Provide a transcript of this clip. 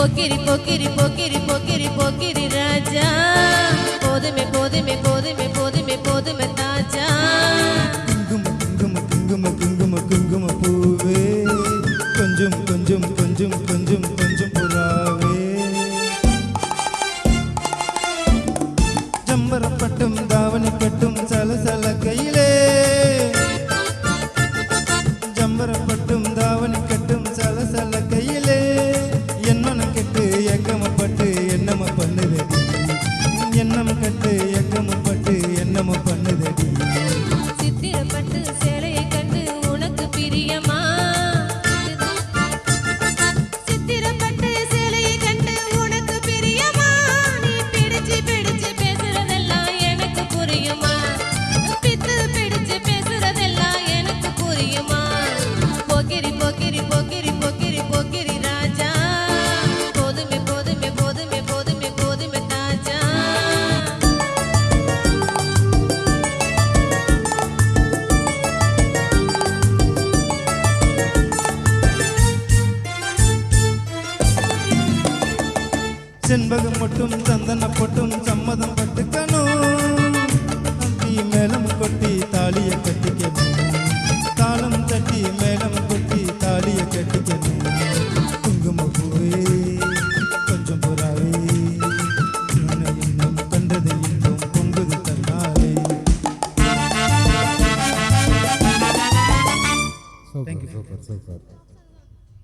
போக்கிரி போக்கிரி போக்கிரி போக்கிரி போக்கிரி ராஜா. போதுமே போதுமே போதுமே போதுமே போதுமே தாஜா குங்கும குங்கும குங்கும குங்கும குங்கும பூவே. கொஞ்சம் கொஞ்சம் கொஞ்சம் கொஞ்சம் கொஞ்சம் செண்பகம் மட்டும் சந்தன பொட்டும் சம்மதம் பட்டுக்கணும் தட்டி மேலம் கொட்டி தாலிய கட்டிக்கணும் தாளம் தட்டி மேலம் கொட்டி தாலிய கட்டிக்கணும் குங்கும பூவே கொஞ்சம் புறாவே இன்னும் கண்டது இன்னும் பொங்குது தன்னாலே. சூப்பர்